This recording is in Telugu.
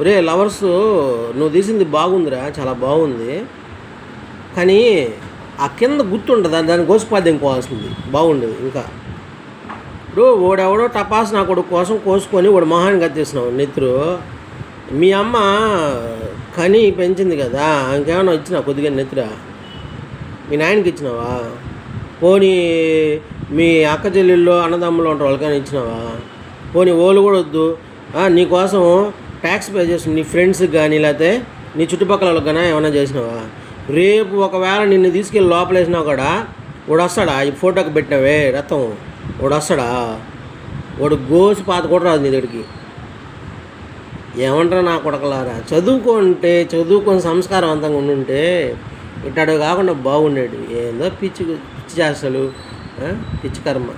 ఒరే లవర్స్ నువ్వు తీసింది బాగుందిరా చాలా బాగుంది. కానీ ఆ కింద గుర్తుంటుంది దాని గోసుపాద్యం కోవాల్సింది. బాగుండేది ఇంకా. ఇప్పుడు ఓడెవడో టపాస్ నా కొడుకు కోసం కోసుకొని వాడు మొహాన్ని కత్తిస్తున్నావు నెత్తురు మీ అమ్మ కని పెంచింది కదా ఇంకేమైనా ఇచ్చినా కొద్దిగా నెత్తురా మీ నాయనకి ఇచ్చినావా? పోనీ మీ అక్క చెల్లెళ్ళు అన్నదమ్ములు ఉంటారు వాళ్ళకైనా ఇచ్చినావా? పోనీ ఓలు కూడా వద్దు. నీకోసం ట్యాక్స్ పే చేసిన నీ ఫ్రెండ్స్కి కానీ లేకపోతే నీ చుట్టుపక్కల కానీ ఏమైనా చేసినావా? రేపు ఒకవేళ నిన్ను తీసుకెళ్ళి లోపలేసినావు కూడా వాడు వస్తాడా ఈ ఫోటోకి పెట్టినవే రథం వాడు వస్తాడా వాడు గోసి పాత కూడా రాదు నీ దగ్గరికి. ఏమంటారు నా కొడకలారా? చదువుకుంటే చదువుకొని సంస్కారవంతంగా ఉండుంటే ఇట్టాడు కాకుండా బాగుండేది ఏందో పిచ్చి పిచ్చి చేస్తాడు పిచ్చి కర్మ.